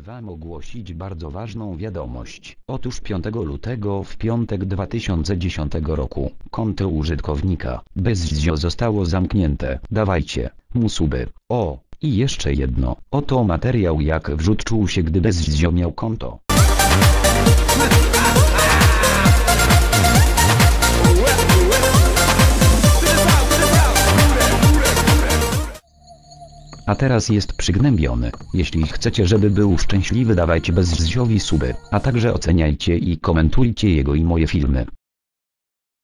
wam ogłosić bardzo ważną wiadomość. Otóż 5 lutego w piątek 2010 roku konto użytkownika Bezzio zostało zamknięte. Dawajcie mu suby. O, i jeszcze jedno. Oto materiał jak wrzut czuł się gdy Bezzio miał konto. A teraz jest przygnębiony. Jeśli chcecie, żeby był szczęśliwy, dawajcie Bezziowi suby, a także oceniajcie i komentujcie jego i moje filmy.